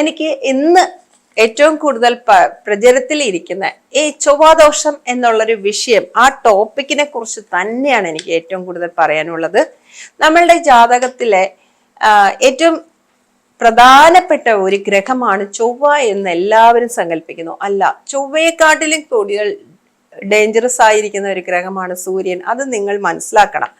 എനിക്ക് ഇന്ന് ഏറ്റവും കൂടുതൽ പ്രചരത്തിൽ ഇരിക്കുന്ന ഈ ചൊവ്വാദോഷം എന്നുള്ളൊരു വിഷയം ആ ടോപ്പിക്കിനെ കുറിച്ച് തന്നെയാണ് എനിക്ക് ഏറ്റവും കൂടുതൽ പറയാനുള്ളത്. നമ്മളുടെ ജാതകത്തിലെ ഏറ്റവും പ്രധാനപ്പെട്ട ഒരു ഗ്രഹമാണ് ചൊവ്വ എന്ന് എല്ലാവരും സങ്കല്പിക്കുന്നു. അല്ല ചൊവ്വയെക്കാട്ടിലും കൂടുതൽ ഡേഞ്ചറസ് ആയിരിക്കുന്ന ഒരു ഗ്രഹമാണ് സൂര്യൻ. അത് നിങ്ങൾ മനസ്സിലാക്കണം.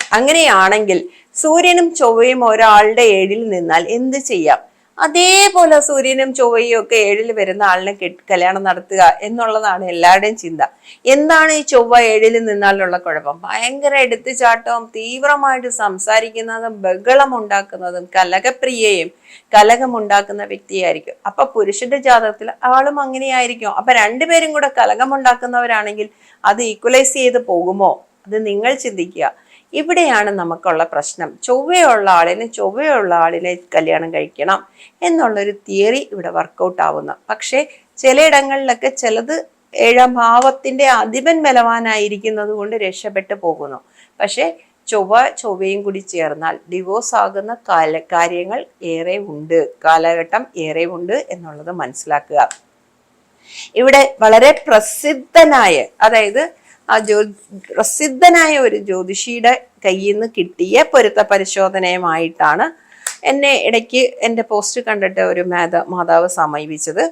അങ്ങനെയാണെങ്കിൽ സൂര്യനും ചൊവ്വയും ഒരാളുടെ ഏഴിൽ നിന്നാൽ എന്ത് ചെയ്യാം? അതേപോലെ സൂര്യനും ചൊവ്വയും ഒക്കെ ഏഴിൽ വരുന്ന ആളിനെ കെട്ടി കല്യാണം നടത്തുക എന്നുള്ളതാണ് എല്ലാവരുടെയും ചിന്ത. എന്താണ് ഈ ചൊവ്വ ഏഴിൽ നിന്നാലുള്ള കുഴപ്പം? ഭയങ്കര എടുത്തുചാട്ടവും തീവ്രമായിട്ട് സംസാരിക്കുന്നതും ബഹളം ഉണ്ടാക്കുന്നതും കലകപ്രിയയും കലകമുണ്ടാക്കുന്ന വ്യക്തിയായിരിക്കും. അപ്പൊ പുരുഷന്റെ ജാതകത്തിൽ ആളും അങ്ങനെയായിരിക്കും. അപ്പൊ രണ്ടുപേരും കൂടെ കലകമുണ്ടാക്കുന്നവരാണെങ്കിൽ അത് ഈക്വലൈസ് ചെയ്ത് പോകുമോ? അത് നിങ്ങൾ ചിന്തിക്കുക. ഇവിടെയാണ് നമുക്കുള്ള പ്രശ്നം. ചൊവ്വയുള്ള ആളിന് ചൊവ്വയുള്ള ആളിനെ കല്യാണം കഴിക്കണം എന്നുള്ളൊരു തിയറി ഇവിടെ വർക്കൗട്ട് ആവുന്ന. പക്ഷേ ചിലയിടങ്ങളിലൊക്കെ ചിലത് ഏഴാം ഭാവത്തിന്റെ അധിപൻ ബലവാനായിരിക്കുന്നത് കൊണ്ട് രക്ഷപ്പെട്ടു പോകുന്നു. പക്ഷേ ചൊവ്വ ചൊവ്വയും കൂടി ചേർന്നാൽ ഡിവോഴ്സ് ആകുന്ന കാല കാര്യങ്ങൾ ഏറെ ഉണ്ട് കാലഘട്ടം ഏറെ ഉണ്ട് എന്നുള്ളത് മനസ്സിലാക്കുക. ഇവിടെ വളരെ പ്രസിദ്ധനായ അതായത് ആ ജ്യോ പ്രസിദ്ധനായ ഒരു ജ്യോതിഷിയുടെ കയ്യിൽ നിന്ന് കിട്ടിയ പൊരുത്ത പരിശോധനയുമായിട്ടാണ് എന്നെ ഇടയ്ക്ക് എന്റെ പോസ്റ്റ് കണ്ടിട്ട് ഒരു മാതാ മാതാവ് സമീപിച്ചത്.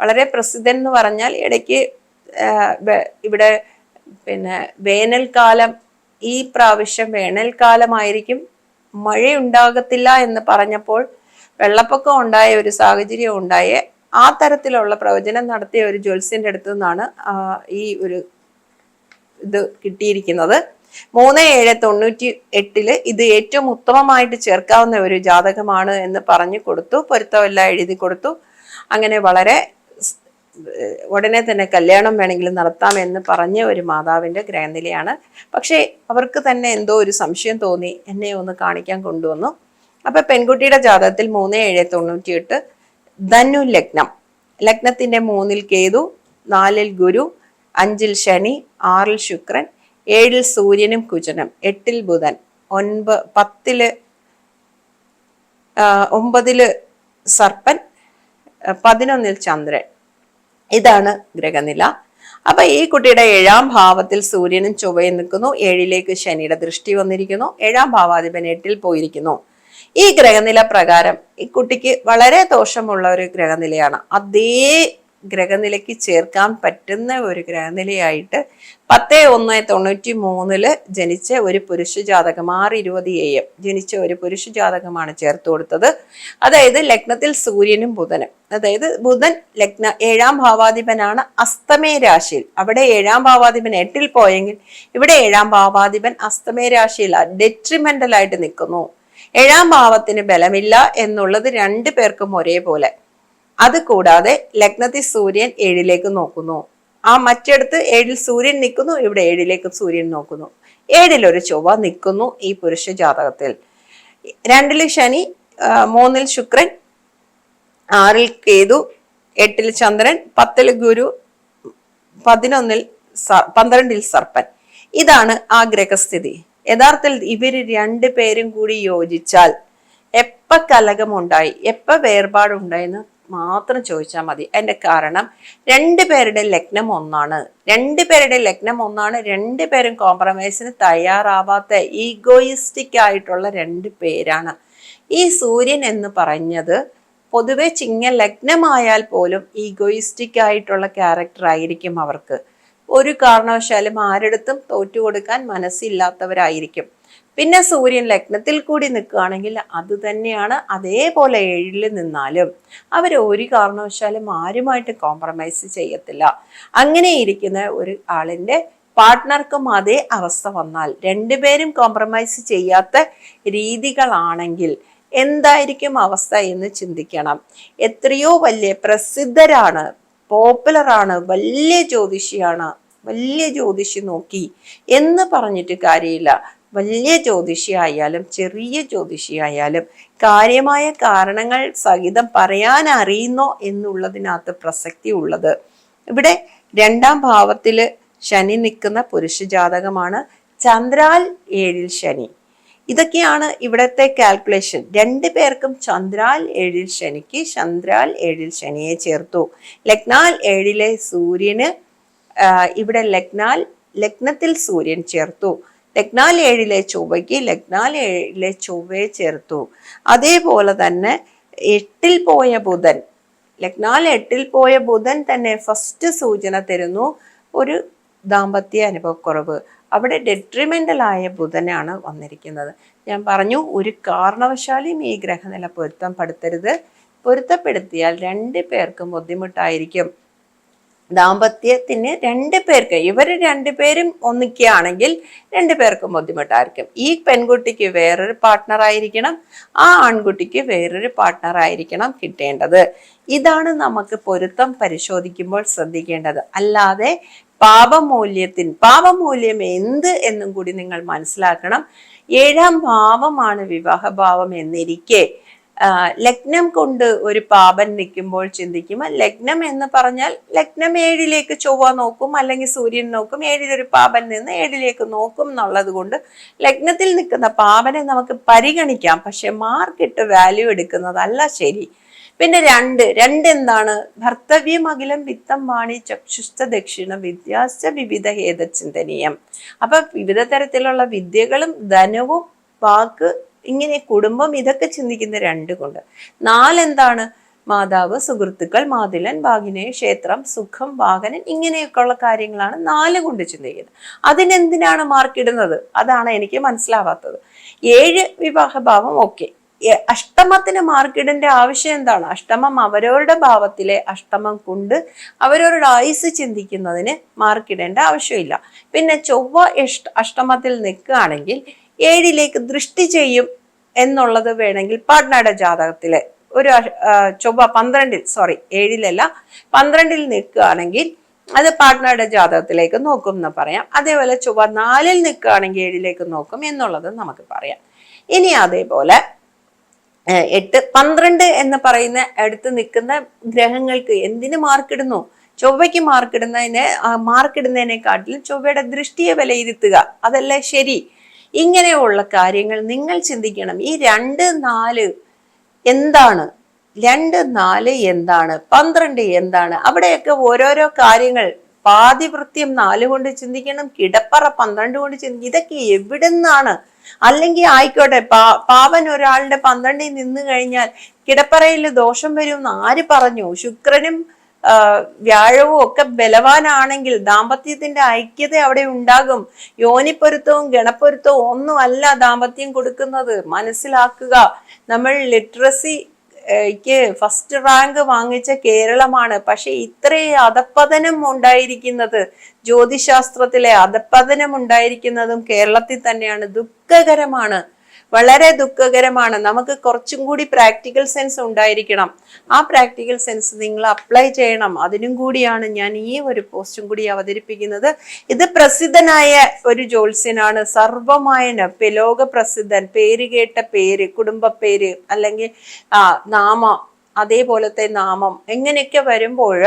വളരെ പ്രസിദ്ധൻ എന്ന് പറഞ്ഞാൽ ഇടയ്ക്ക് ഇവിടെ പിന്നെ വേനൽക്കാലം ഈ പ്രാവശ്യം വേനൽക്കാലമായിരിക്കും മഴയുണ്ടാകത്തില്ല എന്ന് പറഞ്ഞപ്പോൾ വെള്ളപ്പൊക്കം ഉണ്ടായ ഒരു സാഹചര്യം ഉണ്ടായേ ആ തരത്തിലുള്ള പ്രവചനം നടത്തിയ ഒരു ജ്യോത്സ്യന്റെ അടുത്തു നിന്നാണ് ഈ ഒരു ഇത് കിട്ടിയിരിക്കുന്നത്. മൂന്ന് ഏഴ് തൊണ്ണൂറ്റി എട്ടിൽ ഇത് ഏറ്റവും ഉത്തമമായിട്ട് ചേർക്കാവുന്ന ഒരു ജാതകമാണ് എന്ന് പറഞ്ഞു കൊടുത്തു. പൊരുത്തമെല്ലാം എഴുതി കൊടുത്തു. അങ്ങനെ വളരെ ഉടനെ തന്നെ കല്യാണം വേണമെങ്കിൽ നടത്താം എന്ന് പറഞ്ഞ ഒരു മാതാവിന്റെ ഗ്രഹനിലയാണ്. പക്ഷേ അവർക്ക് തന്നെ എന്തോ ഒരു സംശയം തോന്നി. എന്നെ ഒന്ന് കാണിക്കാൻ കൊണ്ടുവന്നു. അപ്പൊ പെൺകുട്ടിയുടെ ജാതകത്തിൽ മൂന്ന് ഏഴ് തൊണ്ണൂറ്റി എട്ട് ധനു ലഗ്നം. ലഗ്നത്തിന്റെ മൂന്നിൽ കേതു നാലിൽ ഗുരു അഞ്ചിൽ ശനി ആറിൽ ശുക്രൻ ഏഴിൽ സൂര്യനും കുജനം എട്ടിൽ ബുധൻ ഒൻപ പത്തിൽ ഒമ്പതിൽ സർപ്പൻ പതിനൊന്നിൽ ചന്ദ്രൻ. ഇതാണ് ഗ്രഹനില. അപ്പൊ ഈ കുട്ടിയുടെ ഏഴാം ഭാവത്തിൽ സൂര്യനും ചൊവ്വയും നിൽക്കുന്നു. ഏഴിലേക്ക് ശനിയുടെ ദൃഷ്ടി വന്നിരിക്കുന്നു. ഏഴാം ഭാവാധിപൻ എട്ടിൽ പോയിരിക്കുന്നു. ഈ ഗ്രഹനില പ്രകാരം ഈ കുട്ടിക്ക് വളരെ ദോഷമുള്ള ഒരു ഗ്രഹനിലയാണ്. അതേ ഗ്രഹനിലയ്ക്ക് ചേർക്കാൻ പറ്റുന്ന ഒരു ഗ്രഹനിലയായിട്ട് പത്ത് ഒന്ന് തൊണ്ണൂറ്റി മൂന്നിൽ ജനിച്ച ഒരു പുരുഷ ജാതകം ആറ് ഇരുപത് എ എം ജനിച്ച ഒരു പുരുഷ ജാതകമാണ് ചേർത്ത് കൊടുത്തത്. അതായത് ലഗ്നത്തിൽ സൂര്യനും ബുധനും. അതായത് ബുധൻ ലഗ്ന ഏഴാം ഭാവാധിപനാണ് അസ്തമേ രാശിയിൽ. അവിടെ ഏഴാം ഭാവാധിപൻ എട്ടിൽ പോയെങ്കിൽ ഇവിടെ ഏഴാം ഭാവാധിപൻ അസ്തമേ രാശിയിൽ ഡെട്രിമെന്റൽ ആയിട്ട് നിൽക്കുന്നു. ഏഴാം ഭാവത്തിന് ബലമില്ല എന്നുള്ളത് രണ്ടു പേർക്കും ഒരേപോലെ. അത് കൂടാതെ ലഗ്നത്തിൽ സൂര്യൻ ഏഴിലേക്ക് നോക്കുന്നു. ആ മറ്റിടത്ത് ഏഴിൽ സൂര്യൻ നിൽക്കുന്നു ഇവിടെ ഏഴിലേക്ക് സൂര്യൻ നോക്കുന്നു. ഏഴിലൊരു ചൊവ്വ നിൽക്കുന്നു ഈ പുരുഷ ജാതകത്തിൽ. രണ്ടിൽ ശനി മൂന്നിൽ ശുക്രൻ ആറിൽ കേതു എട്ടിൽ ചന്ദ്രൻ പത്തിൽ ഗുരു പതിനൊന്നിൽ പന്ത്രണ്ടിൽ സർപ്പൻ. ഇതാണ് ആ ഗ്രഹസ്ഥിതി. യഥാർത്ഥത്തിൽ ഇവർ രണ്ടു പേരും കൂടി യോജിച്ചാൽ എപ്പ കലകമുണ്ടായി എപ്പ വേർപാടുണ്ടായെന്ന് മാത്രം ചോദിച്ചാൽ മതി. എന്റെ കാരണം രണ്ട് പേരുടെ ലഗ്നം ഒന്നാണ്. രണ്ട് പേരുടെ ലഗ്നം ഒന്നാണ്. രണ്ട് പേരും കോംപ്രമൈസിന് തയ്യാറാവാത്ത ഈഗോയിസ്റ്റിക് ആയിട്ടുള്ള രണ്ട് പേരാണ്. ഈ സൂര്യൻ എന്ന് പറഞ്ഞത് പൊതുവെ ചിങ്ങ ലഗ്നമായാൽ പോലും ഈഗോയിസ്റ്റിക് ആയിട്ടുള്ള ക്യാരക്ടർ ആയിരിക്കും അവർക്ക്. ഒരു കാരണവശാലും ആരെടുത്തും തോറ്റു കൊടുക്കാൻ മനസ്സില്ലാത്തവരായിരിക്കും. പിന്നെ സൂര്യൻ ലഗ്നത്തിൽ കൂടി നിൽക്കുകയാണെങ്കിൽ അത് തന്നെയാണ് അതേപോലെ ഏഴിൽ നിന്നാലും അവർ ഒരു കാരണവശാലും ആരുമായിട്ട് കോംപ്രമൈസ് ചെയ്യത്തില്ല. അങ്ങനെ ഇരിക്കുന്ന ഒരു ആളിന്റെ പാർട്ട്ണർക്കും അതേ അവസ്ഥ വന്നാൽ രണ്ടുപേരും കോംപ്രമൈസ് ചെയ്യാത്ത രീതികളാണെങ്കിൽ എന്തായിരിക്കും അവസ്ഥ എന്ന് ചിന്തിക്കണം. എത്രയോ വലിയ പ്രസിദ്ധരാണ് പോപ്പുലറാണ് വലിയ ജ്യോതിഷിയാണ് വലിയ ജ്യോതിഷി നോക്കി എന്ന് പറഞ്ഞിട്ട് കാര്യമില്ല. വലിയ ജ്യോതിഷിയായാലും ചെറിയ ജ്യോതിഷിയായാലും കാര്യമായ കാരണങ്ങൾ സഹിതം പറയാൻ അറിയുന്നോ എന്നുള്ളതിനകത്ത് പ്രസക്തി ഉള്ളത്. ഇവിടെ രണ്ടാം ഭാവത്തിൽ ശനി നിൽക്കുന്ന പുരുഷ ജാതകമാണ്. ചന്ദ്രാൽ ഏഴിൽ ശനി. ഇതൊക്കെയാണ് ഇവിടത്തെ കാൽക്കുലേഷൻ രണ്ടു പേർക്കും ചന്ദ്രാൽ ഏഴിൽ ശനിക്ക് ചന്ദ്രാൽ ഏഴിൽ ശനിയെ ചേർത്തു. ലഗ്നാൽ ഏഴിലെ സൂര്യന് ഇവിടെ ലഗ്നാൽ ലഗ്നത്തിൽ സൂര്യൻ ചേർത്തു. ലഗ്നാൽ ഏഴിലെ ചൊവ്വയ്ക്ക് ലഗ്നാൽ ഏഴിലെ ചൊവ്വയെ ചേർത്തു. അതേപോലെ തന്നെ എട്ടിൽ പോയ ബുധൻ ലഗ്നാൽ എട്ടിൽ പോയ ബുധൻ തന്നെ ഫസ്റ്റ് സൂചന തരുന്നു ഒരു ദാമ്പത്യ അനുഭവക്കുറവ്. അവിടെ ഡെട്രിമെന്റലായ ബുധനാണ് വന്നിരിക്കുന്നത്. ഞാൻ പറഞ്ഞു ഒരു കാരണവശാലും ഈ ഗ്രഹനില പൊരുത്തം പെടുത്തരുത് പൊരുത്തപ്പെടുത്തിയാൽ രണ്ട് പേർക്കും ബുദ്ധിമുട്ടായിരിക്കും. ദാമ്പത്യത്തിന് രണ്ട് പേർക്ക് ഇവർ രണ്ടുപേരും ഒന്നിക്കുകയാണെങ്കിൽ രണ്ടു പേർക്കും ബുദ്ധിമുട്ടായിരിക്കും. ഈ പെൺകുട്ടിക്ക് വേറൊരു പാർട്ട്ണർ ആയിരിക്കണം ആ ആൺകുട്ടിക്ക് വേറൊരു പാർട്ട്ണർ ആയിരിക്കണം കിട്ടേണ്ടത്. ഇതാണ് നമുക്ക് പൊരുത്തം പരിശോധിക്കുമ്പോൾ ശ്രദ്ധിക്കേണ്ടത്. അല്ലാതെ പാപമൂല്യത്തിൻ പാപമൂല്യം എന്ത് എന്നും കൂടി നിങ്ങൾ മനസ്സിലാക്കണം. ഏഴാം ഭാവമാണ് വിവാഹഭാവം എന്നിരിക്കെ ലഗ്നം കൊണ്ട് ഒരു പാപൻ നിൽക്കുമ്പോൾ ചിന്തിക്കും ലഗ്നം എന്ന് പറഞ്ഞാൽ ലഗ്നം ഏഴിലേക്ക് ചൊവ്വ നോക്കും അല്ലെങ്കിൽ സൂര്യൻ നോക്കും ഏഴിലൊരു പാപൻ നിന്ന് ഏഴിലേക്ക് നോക്കും എന്നുള്ളത് കൊണ്ട് ലഗ്നത്തിൽ നിൽക്കുന്ന പാപനെ നമുക്ക് പരിഗണിക്കാം. പക്ഷെ മാർക്കിട്ട് വാല്യൂ എടുക്കുന്നതല്ല ശരി. പിന്നെ രണ്ട് രണ്ട് എന്താണ് ഭർത്തവ്യം അഖിലം വിത്തം വാണി ചക്ഷുസ്ഥ ദക്ഷിണ വിദ്യാസ വിവിധ ഹേതചിന്തനീയം അപ്പൊ വിവിധ തരത്തിലുള്ള വിദ്യകളും ധനവും വാക്ക് ഇങ്ങനെ കുടുംബം ഇതൊക്കെ ചിന്തിക്കുന്ന രണ്ട് കൊണ്ട് നാലെന്താണ്? മാതാവ് സുഹൃത്തുക്കൾ മാതിലൻ ഭാഗിനെ ക്ഷേത്രം സുഖം വാഹനൻ ഇങ്ങനെയൊക്കെ ഉള്ള കാര്യങ്ങളാണ് നാല് കൊണ്ട് ചിന്തിക്കുന്നത്. അതിനെന്തിനാണ് മാർക്കിടുന്നത് അതാണ് എനിക്ക് മനസ്സിലാവാത്തത്. ഏഴ് വിവാഹഭാവം ഓക്കെ അഷ്ടമത്തിന് മാർക്കിടേണ്ട ആവശ്യം എന്താണ്? അഷ്ടമം അവരവരുടെ ഭാവത്തിലെ അഷ്ടമം കൊണ്ട് അവരവരുടെ ആയുസ് ചിന്തിക്കുന്നതിന് മാർക്കിടേണ്ട ആവശ്യമില്ല. പിന്നെ ചൊവ്വ അഷ്ടമത്തിൽ നിൽക്കുകയാണെങ്കിൽ ഏഴിലേക്ക് ദൃഷ്ടി ചെയ്യും എന്നുള്ളത് വേണമെങ്കിൽ പാട്നയുടെ ജാതകത്തിലെ. ഒരു ചൊവ്വ പന്ത്രണ്ടിൽ സോറി ഏഴിലല്ല പന്ത്രണ്ടിൽ നിൽക്കുകയാണെങ്കിൽ അത് പാട്നയുടെ ജാതകത്തിലേക്ക് നോക്കും എന്ന് പറയാം. അതേപോലെ ചൊവ്വ നാലിൽ നിൽക്കുകയാണെങ്കിൽ ഏഴിലേക്ക് നോക്കും എന്നുള്ളത് നമുക്ക് പറയാം. ഇനി അതേപോലെ എട്ട് പന്ത്രണ്ട് എന്ന് പറയുന്ന അടുത്ത് നിൽക്കുന്ന ഗ്രഹങ്ങൾക്ക് എന്തിന് മാർക്കിടുന്നു ചൊവ്വയ്ക്ക് മാർക്കിടുന്നതിന് മാർക്കിടുന്നതിനെക്കാട്ടിലും ചൊവ്വയുടെ ദൃഷ്ടിയെ വിലയിരുത്തുക. അതല്ലേ ശരി? ഇങ്ങനെയുള്ള കാര്യങ്ങൾ നിങ്ങൾ ചിന്തിക്കണം. ഈ രണ്ട് നാല് എന്താണ്? രണ്ട് നാല് എന്താണ്? പന്ത്രണ്ട് എന്താണ്? അവിടെയൊക്കെ ഓരോരോ കാര്യങ്ങൾ പാതിവൃത്യം നാല് കൊണ്ട് ചിന്തിക്കണം കിടപ്പറ പന്ത്രണ്ട് കൊണ്ട് ചിന്തിക്കണം. ഇതൊക്കെ എവിടെ നിന്നാണ് അല്ലെങ്കിൽ ആയിക്കോട്ടെ പാ പാവൻ ഒരാളുടെ പന്ത്രണ്ടിൽ നിന്ന് കഴിഞ്ഞാൽ കിടപ്പറയിൽ ദോഷം വരും എന്ന് ആര് പറഞ്ഞു? ശുക്രനും വ്യാഴവും ഒക്കെ ബലവാനാണെങ്കിൽ ദാമ്പത്യത്തിന്റെ ഐക്യത അവിടെ ഉണ്ടാകും. യോനിപ്പൊരുത്തവും ഗണപ്പൊരുത്തവും ഒന്നുമല്ല ദാമ്പത്യം കൊടുക്കുന്നത്. മനസ്സിലാക്കുക. നമ്മൾ ലിറ്ററസി ഫസ്റ്റ് റാങ്ക് വാങ്ങിച്ച കേരളമാണ്. പക്ഷെ ഇത്രയും അധപ്പതനം ഉണ്ടായിരിക്കുന്നത് ജ്യോതിശാസ്ത്രത്തിലെ അധപ്പതനം ഉണ്ടായിരിക്കുന്നതും കേരളത്തിൽ തന്നെയാണ്. ദുഃഖകരമാണ്. വളരെ ദുഃഖകരമാണ്. നമുക്ക് കുറച്ചും കൂടി പ്രാക്ടിക്കൽ സെൻസ് ഉണ്ടായിരിക്കണം. ആ പ്രാക്ടിക്കൽ സെൻസ് നിങ്ങൾ അപ്ലൈ ചെയ്യണം. അതിനും കൂടിയാണ് ഞാൻ ഈ ഒരു പോസ്റ്റും കൂടി അവതരിപ്പിക്കുന്നത്. ഇത് പ്രസിദ്ധനായ ഒരു ജ്യോത്സ്യനാണ്. സർവമായന ലോക പ്രസിദ്ധൻ പേര് കേട്ട പേര് കുടുംബ പേര് അല്ലെങ്കിൽ ആ നാമ അതേപോലത്തെ നാമം എങ്ങനെയൊക്കെ വരുമ്പോൾ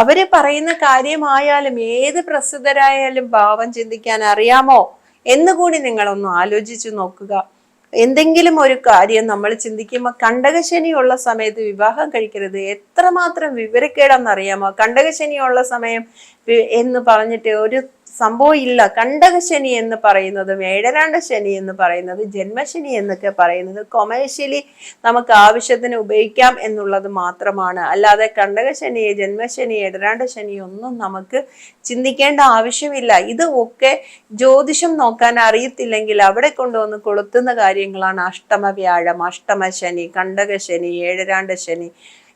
അവർ പറയുന്ന കാര്യമായാലും ഏത് പ്രസിദ്ധരായാലും ഭാവം ചിന്തിക്കാൻ അറിയാമോ എന്നുകൂടി നിങ്ങളൊന്ന് ആലോചിച്ചു നോക്കുക. എന്തെങ്കിലും ഒരു കാര്യം നമ്മൾ ചിന്തിക്കുമ്പോൾ കണ്ടകശനിയുള്ള സമയത്ത് വിവാഹം കഴിക്കരുത്. എത്രമാത്രം വിവരക്കേടെന്നറിയാമോ? കണ്ടകശനിയുള്ള സമയം എന്ന് പറഞ്ഞിട്ട് ഒരു സംഭവം ഇല്ല. കണ്ടക ശനി എന്ന് പറയുന്നത് ഏഴരാണ്ട ശനി എന്ന് പറയുന്നത് ജന്മശനി എന്നൊക്കെ പറയുന്നത് കൊമേഴ്ഷ്യലി നമുക്ക് ആവശ്യത്തിന് ഉപയോഗിക്കാം എന്നുള്ളത് മാത്രമാണ്. അല്ലാതെ കണ്ടക കണ്ടകശനി ജന്മശനി ഏഴരാണ്ട ശനി ഒന്നും നമുക്ക് ചിന്തിക്കേണ്ട ആവശ്യമില്ല. ഇത് ഒക്കെ ജ്യോതിഷം നോക്കാൻ അറിയത്തില്ലെങ്കിൽ അവിടെ കൊണ്ടുവന്ന് കൊളുത്തുന്ന കാര്യങ്ങളാണ് അഷ്ടമ വ്യാഴം അഷ്ടമ ശനി കണ്ടക ശനി ഏഴരാണ്ട ശനി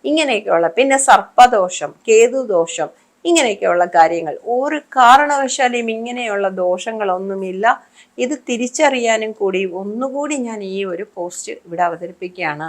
ഇങ്ങനെയൊക്കെയുള്ള. പിന്നെ സർപ്പദോഷം കേതുദോഷം ഇങ്ങനെയൊക്കെയുള്ള കാര്യങ്ങൾ. ഒരു കാരണവശാലും ഇങ്ങനെയുള്ള ദോഷങ്ങളൊന്നുമില്ല. ഇത് തിരിച്ചറിയാനും കൂടി ഒന്നുകൂടി ഞാൻ ഈ ഒരു പോസ്റ്റ് ഇവിടെ അവതരിപ്പിക്കുകയാണ്.